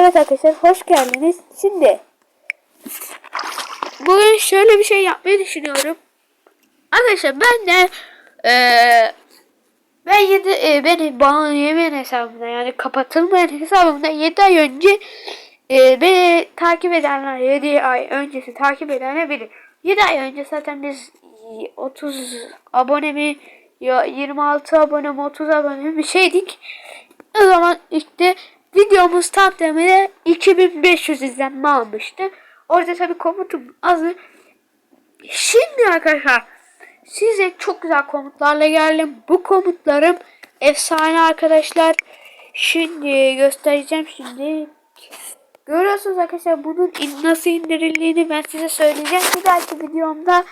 Evet arkadaşlar hoş geldiniz. Şimdi bugün şöyle bir şey yapmayı düşünüyorum. Arkadaşlar ben de eee ben 7 e, beni bana yemeyen hesabımda yani kapatılmayan hesabımda 7 ay önce e, beni takip edenler 7 ay öncesi takip edenler bilir. 7 ay önce zaten biz e, 30 abone mi ya 26 abone mi 30 abone mi bir şeydik. O zaman işte videomuz tam tamına 2500 izlenme almıştı. Orada tabii komutum azı. Şimdi arkadaşlar size çok güzel komutlarla geldim. Bu komutlarım efsane arkadaşlar. Şimdi göstereceğim şimdi. Görüyorsunuz arkadaşlar bunun nasıl indirildiğini ben size söyleyeceğim. Bir dahaki videomda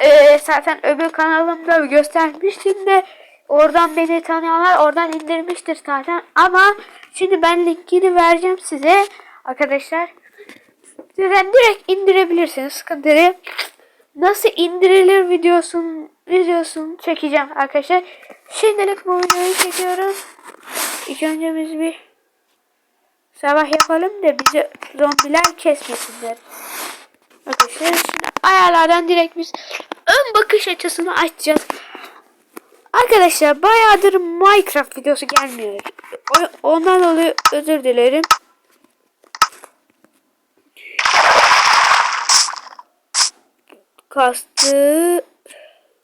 e, zaten öbür kanalımda göstermiştim de oradan beni tanıyanlar oradan indirmiştir zaten. Ama şimdi ben linkini vereceğim size arkadaşlar. Sizden direkt indirebilirsiniz. Sıkıntı değil. Nasıl indirilir videosun videosunu çekeceğim arkadaşlar. Şimdilik bu videoyu çekiyorum. İlk önce biz bir sabah yapalım da bizi zombiler kesmesinler. Arkadaşlar şimdi ayarlardan direkt biz ön bakış açısını açacağız. Arkadaşlar bayağıdır Minecraft videosu gelmiyor. Ondan dolayı özür dilerim. Kastı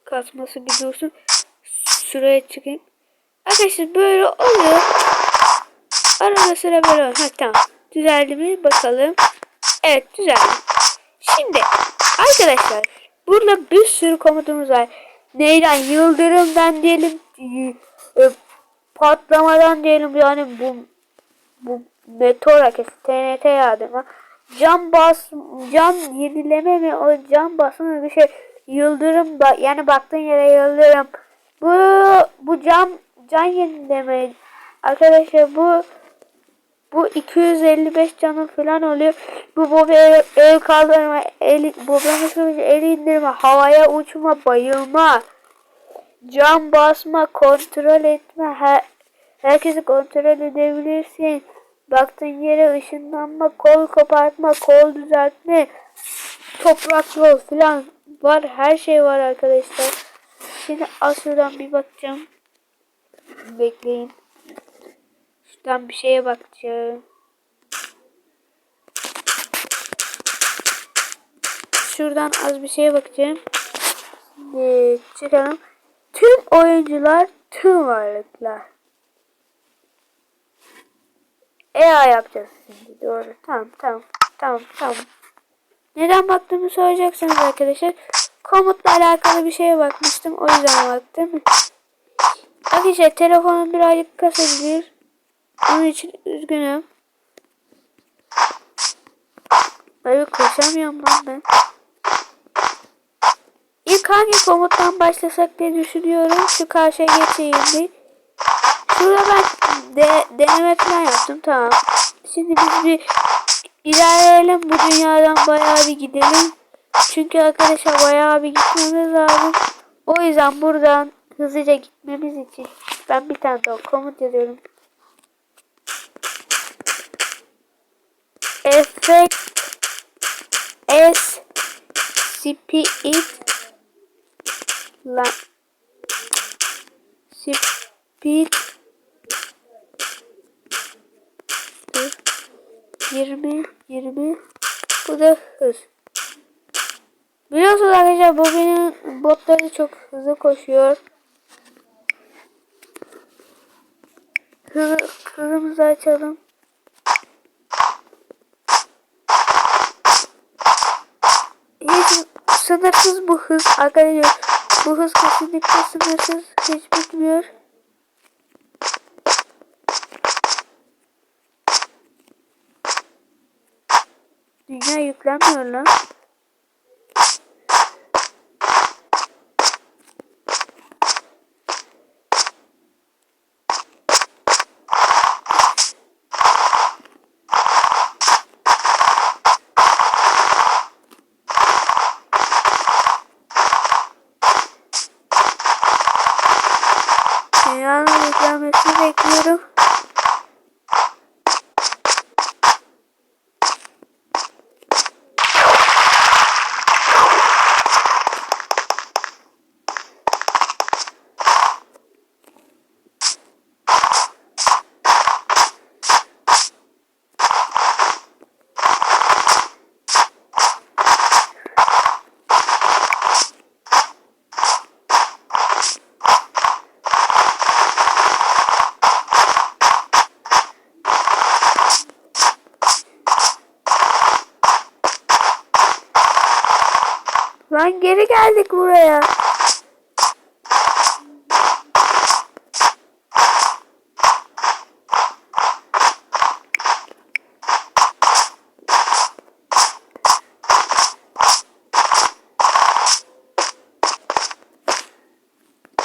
kasması bir dursun. Çıkayım. Arkadaşlar böyle oluyor. Arada sıra böyle oluyor. Ha tamam. Düzeldi mi? Bakalım. Evet düzeldi. Şimdi arkadaşlar burada bir sürü komutumuz var. Neyden? Yıldırımdan diyelim. e, Patlamadan diyelim yani bu bu meteor akesi TNT yağdırma cam bas cam yenileme mi o cam basımı bir şey yıldırım da yani baktığın yere yıldırım bu bu cam can yenileme arkadaşlar bu bu 255 canı falan oluyor. Bu boba el, el kaldırma, el, bobanın el indirme, havaya uçma, bayılma, cam basma, kontrol etme, her, herkesi kontrol edebilirsin. Baktığın yere ışınlanma, kol kopartma, kol düzeltme, toprak yol falan var. Her şey var arkadaşlar. Şimdi az bir bakacağım. Bekleyin. Şuradan bir şeye bakacağım. Şuradan az bir şeye bakacağım. Çıkalım. Tüm oyuncular, tüm varlıklar. EA yapacağız şimdi. Doğru. Tamam, tamam. Tamam, tamam. Neden baktığımı soracaksınız arkadaşlar. Komutla alakalı bir şeye bakmıştım. O yüzden baktım. Arkadaşlar telefonum birazcık kasabilir. Onun için üzgünüm. Böyle koşamıyorum lan ben. İlk hangi komuttan başlasak diye düşünüyorum. Şu karşıya geçeyim bir. Şurada ben de, deneme falan yaptım tamam. Şimdi biz bir ilerleyelim bu dünyadan bayağı bir gidelim. Çünkü arkadaşlar bayağı bir gitmemiz lazım. O yüzden buradan hızlıca gitmemiz için ben bir tane daha komut yazıyorum. Effect S Speed La Speed Dur. 20 20 bu da hız. Biliyorsunuz arkadaşlar bu benim botları çok hızlı koşuyor. Hızı, hızımızı açalım. Hiç sınırsız bu hız arkadaşlar. Bu hız kesinlikle sınırsız. Hiç bitmiyor. Dünya yüklenmiyor lan. Bekliyorum.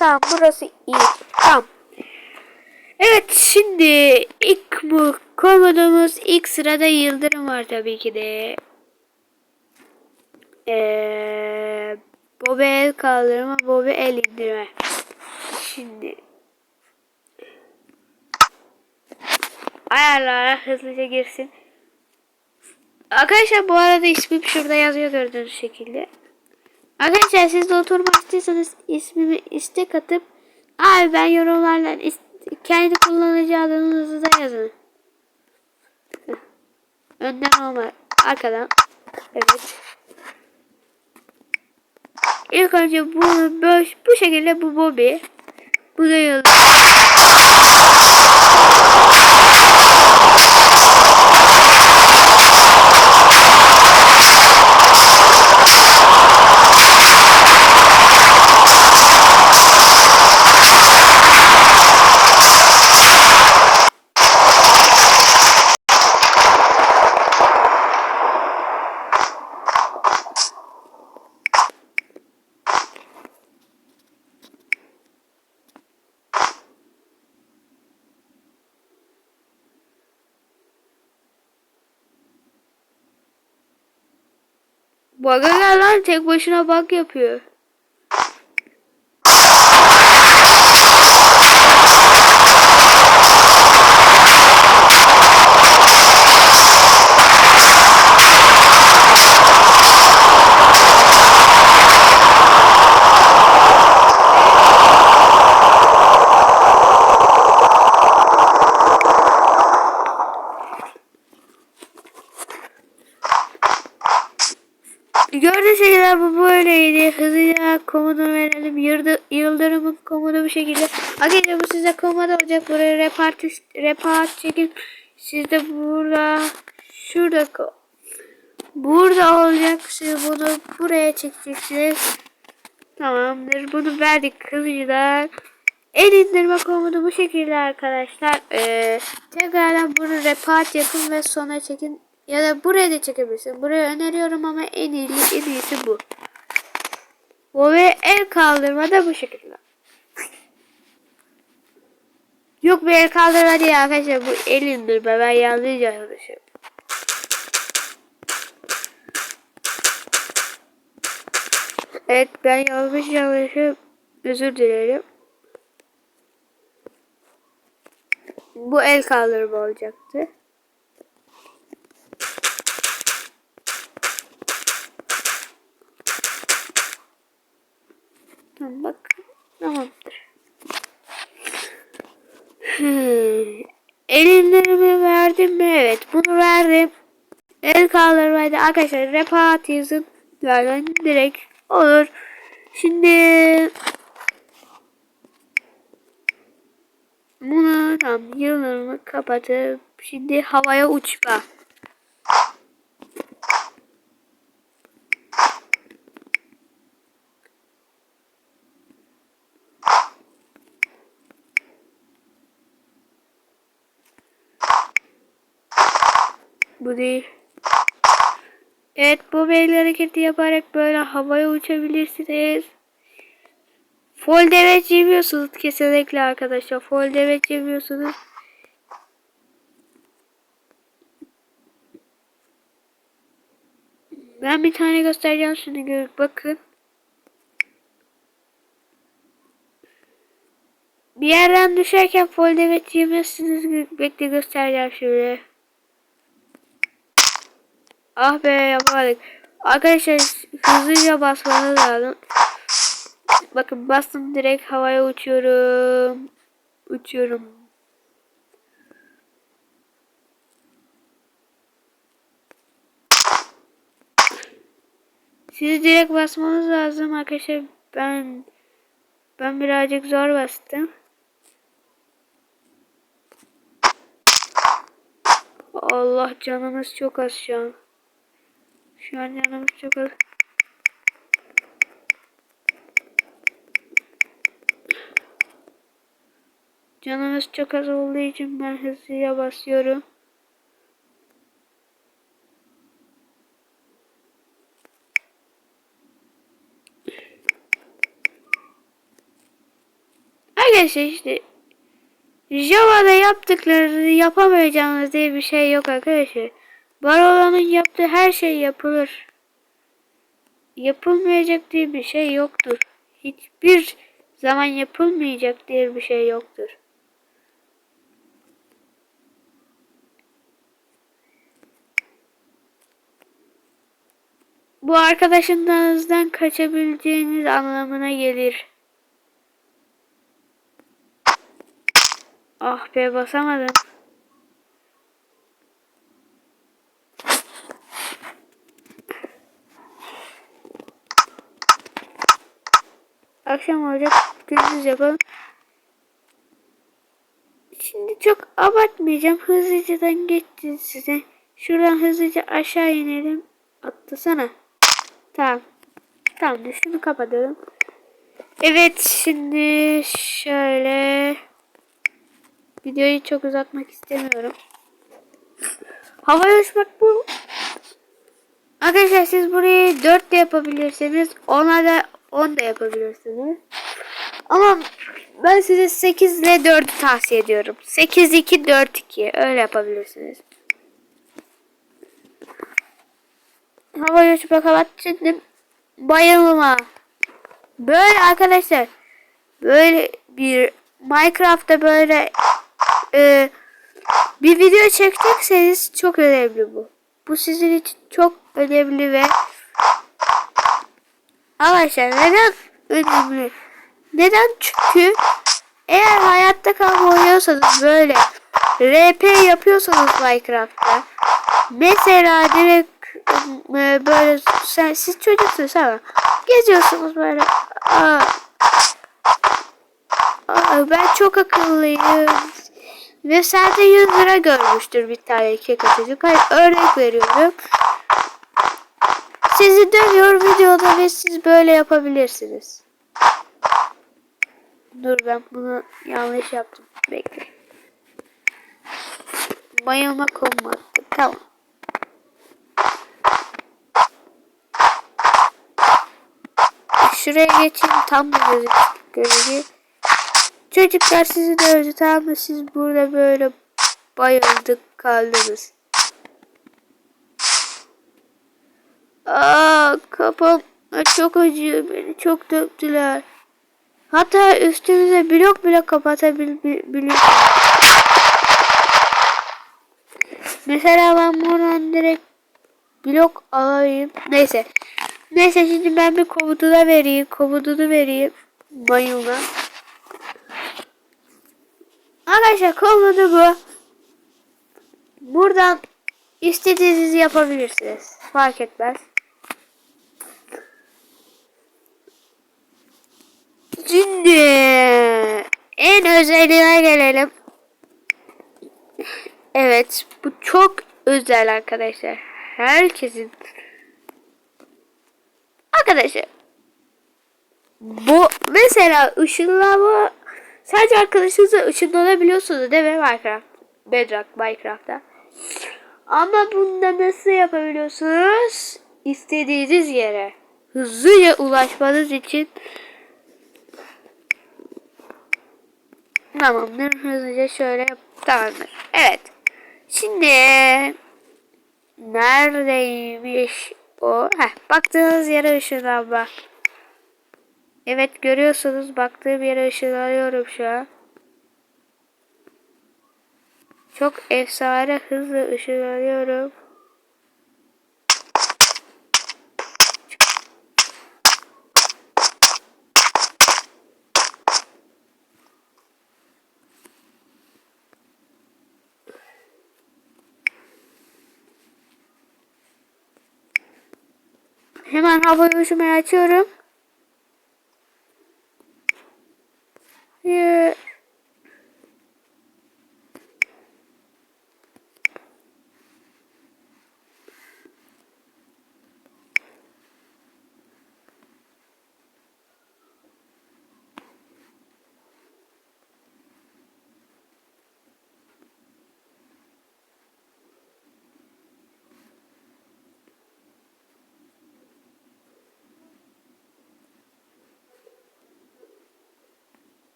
Tamam burası iyi. Tamam. Evet şimdi ilk bu komodumuz ilk sırada yıldırım var tabii ki de. Ee, Bobby el kaldırma, Bobby el indirme. Şimdi ayarlara hızlıca girsin. Arkadaşlar bu arada ismim şurada yazıyor gördüğünüz şekilde. Arkadaşlar siz de oturmak istiyorsanız ismimi istek atıp abi ben yorumlarla kendi kullanıcı adınızı da yazın. Önden olma. Arkadan. Evet. İlk önce bu böyle, bu şekilde bu Bobby. Bu da Yıldız. Bug'a gel tek başına bug yapıyor. Bu şekilde. Arkadaşlar bu size komut olacak. Buraya repart, repart çekin. Siz de burada şurada burada olacak. Siz bunu buraya çekeceksiniz. Tamamdır. Bunu verdik hızlıca. El indirme komutu bu şekilde arkadaşlar. Ee, tekrardan bunu repart yapın ve sona çekin. Ya da buraya da çekebilirsin. Buraya öneriyorum ama en iyi en iyisi bu. Bu ve el kaldırma da bu şekilde. Yok bir el kaldırma değil arkadaşlar. Bu el indirme. Ben yanlış yanlışım. Evet ben yanlış yanlışım. Özür dilerim. Bu el kaldırma olacaktı. Tamam bak. Tamamdır. İndirimi verdim mi? Evet bunu verdim. El kaldırmaydı. Arkadaşlar repat yazın. Yani direkt olur. Şimdi bunu tam yıldırımı kapatıp şimdi havaya uçma. Bu değil. Evet bu belli hareketi yaparak böyle havaya uçabilirsiniz. Full demet yemiyorsunuz kesinlikle arkadaşlar. Full demet yemiyorsunuz. Ben bir tane göstereceğim şimdi görüp bakın. Bir yerden düşerken full demet yemezsiniz. Bekle göstereceğim şimdi. Ah be yapamadık. Arkadaşlar hızlıca basmanız lazım. Bakın bastım direkt havaya uçuyorum. Uçuyorum. Siz direkt basmanız lazım arkadaşlar. Ben ben birazcık zor bastım. Allah canımız çok az şu an. Şu an yanımız çok az. Canımız çok az olduğu için ben hızlıya basıyorum. Arkadaşlar işte Java'da yaptıkları yapamayacağınız diye bir şey yok arkadaşlar. Var yaptığı her şey yapılır. Yapılmayacak diye bir şey yoktur. Hiçbir zaman yapılmayacak diye bir şey yoktur. Bu arkadaşınızdan kaçabileceğiniz anlamına gelir. Ah be basamadım. Akşam olacak gündüz yapalım. Şimdi çok abartmayacağım. Hızlıcadan geçti size. Şuradan hızlıca aşağı inelim. Atlasana. Tamam. Tamam şunu kapatalım. Evet şimdi şöyle videoyu çok uzatmak istemiyorum. Havaya uçmak bu. Arkadaşlar siz burayı 4 de yapabilirsiniz. Ona da 10 da yapabilirsiniz. Ama ben size 8 ile 4'ü tavsiye ediyorum. 8 2 4 2 öyle yapabilirsiniz. Hava uçma kapat şimdi bayılma. Böyle arkadaşlar böyle bir Minecraft'ta böyle e, bir video çekecekseniz çok önemli bu. Bu sizin için çok önemli ve Arkadaşlar neden önemli? Neden? Çünkü eğer hayatta kalma oynuyorsanız böyle RP yapıyorsanız Minecraft'ta mesela direkt e, böyle sen, siz çocuksunuz ama geziyorsunuz böyle aa, aa, ben çok akıllıyım ve sadece 100 lira görmüştür bir tane kek çocuk. Hayır, örnek veriyorum. Sizi dövüyor videoda ve siz böyle yapabilirsiniz. Dur ben bunu yanlış yaptım. Bekle. Bayılma konumu Tamam. Şuraya geçeyim tam da gözüküyor. Çocuklar sizi dövdü tamam mı? Siz burada böyle bayıldık kaldınız. Aa kafam çok acıyor beni çok döktüler. Hatta üstümüze blok bile kapatabiliyor. Mesela ben buradan direkt blok alayım. Neyse. Neyse şimdi ben bir komutuna vereyim. Komutunu vereyim. Mayuna. Arkadaşlar komutu bu. Buradan istediğinizi yapabilirsiniz. Fark etmez. Şimdi en özeline gelelim. Evet bu çok özel arkadaşlar. Herkesin Arkadaşlar bu mesela ışınlama sadece arkadaşınızla ışınlanabiliyorsunuz değil mi Minecraft? Bedrock Minecraft'ta. Ama bunda nasıl yapabiliyorsunuz? İstediğiniz yere hızlıca ulaşmanız için Tamamdır. Hızlıca şöyle tamamdır. Evet. Şimdi neredeymiş o? Heh, baktığınız yere ışınlanma. Evet görüyorsunuz baktığım yere ışınlanıyorum şu an. Çok efsane hızlı ışınlanıyorum. Hemen havayı uçmayı açıyorum. Ee,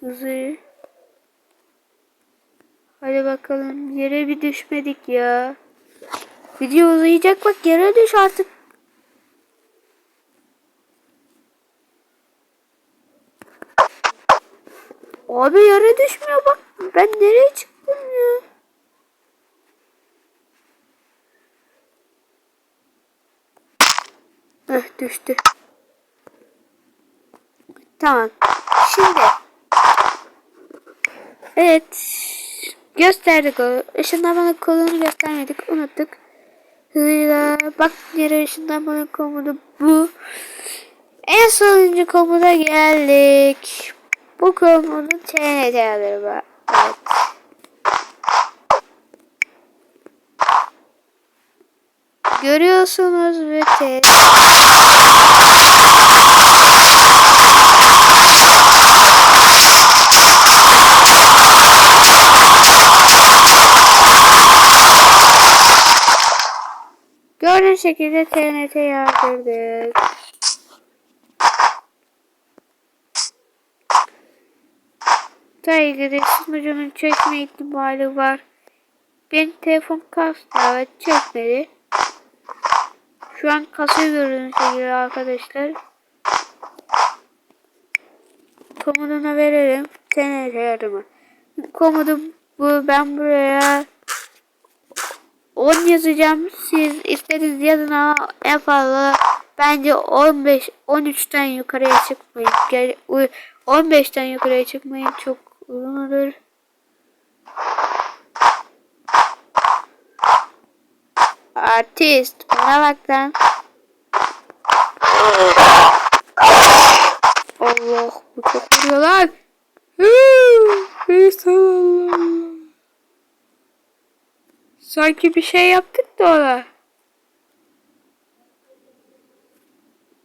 Hızı. Hadi bakalım yere bir düşmedik ya. Video uzayacak bak yere düş artık. Abi yere düşmüyor bak. Ben nereye çıktım ya? Heh düştü. Tamam. Şimdi. Evet. Gösterdik o. Işınlanmanın kolunu göstermedik. Unuttuk. Hızla bak yere ışınlanmanın komutu bu. En sonuncu komuta geldik. Bu komutun TNT adları var. Evet. Görüyorsunuz ve T. şekilde TNT yağdırdık. Saygıda sunucunun çekme ihtimali var. Benim telefon kastı evet çekmedi. Şu an kasayı gördüğünüz şekilde arkadaşlar. Komutuna verelim. TNT yardımı. Komutu bu. Ben buraya 10 yazacağım. Siz istediğiniz yazın ama en fazla bence 15 13'ten yukarıya çıkmayın. Gel, uy- 15'ten yukarıya çıkmayın. Çok uzun olur. Artist. Bana bak lan. Allah bu çok vuruyor lan. Allah. Sanki bir şey yaptık da ona.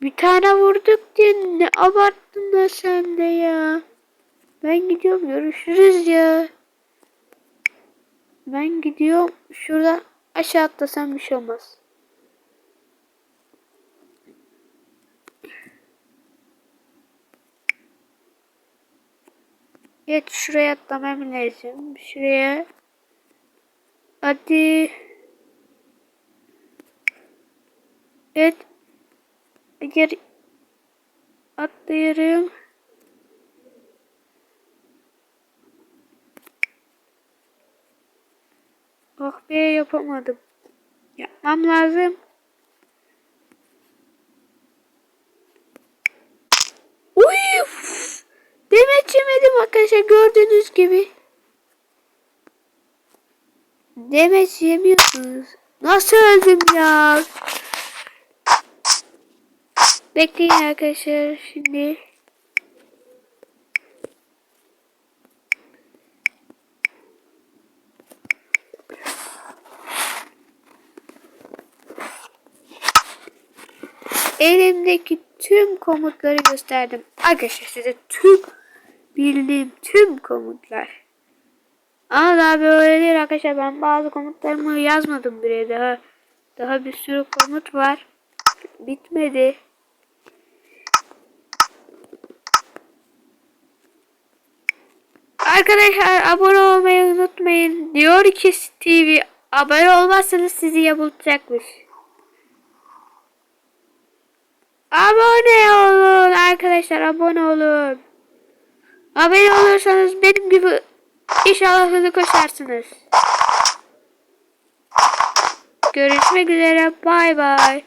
Bir tane vurduk diye ne abarttın da sen de ya. Ben gidiyorum görüşürüz ya. Ben gidiyorum şuradan aşağı atlasam bir şey olmaz. Evet şuraya atlamam lazım. Şuraya. Hadi. Evet. Eğer atlıyorum. Oh be yapamadım. Yapmam lazım. Uy! Demet yemedim arkadaşlar gördüğünüz gibi. Demet yemiyorsunuz. Nasıl öldüm ya? Bekleyin arkadaşlar şimdi. Elimdeki tüm komutları gösterdim. Arkadaşlar size tüm bildiğim tüm komutlar. Ama daha böyle değil arkadaşlar. Ben bazı komutlarımı yazmadım buraya daha. Daha bir sürü komut var. Bitmedi. Arkadaşlar abone olmayı unutmayın. Diyor ki TV abone olmazsanız sizi yamultacakmış. Abone olun arkadaşlar abone olun. Abone olursanız benim gibi inşallah hızlı koşarsınız. Görüşmek üzere bay bay.